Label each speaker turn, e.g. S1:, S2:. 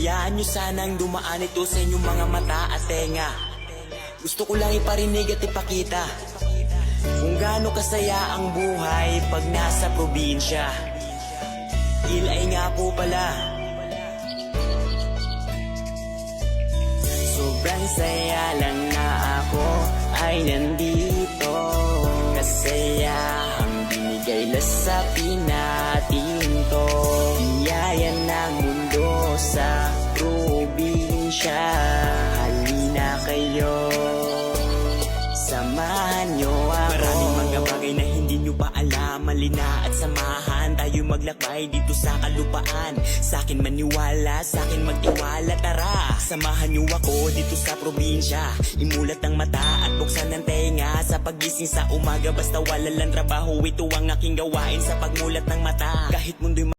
S1: Hayaan nyo sanang dumaan ito sa inyong mga mata at tenga. Gusto ko lang iparinig at ipakita Kung gaano kasaya ang buhay pag nasa probinsya. Ilay nga po pala. Sobrang saya lang na ako ay nandito. Kasayahang binigay lang sa pinatin sa probinsya Halina kayo. Samahan nyo ako. Maraming mga bagay na hindi nyo pa alam. Malina at samahan. Tayo maglakbay dito sa kalupaan. Sa akin maniwala, sa akin magtiwala Tara, samahan nyo ako dito sa probinsya. Imulat ang mata at buksan ng tenga. Sa pagising sa umaga basta wala lang trabaho. Ito ang aking gawain sa pagmulat ng mata. Kahit mundo'y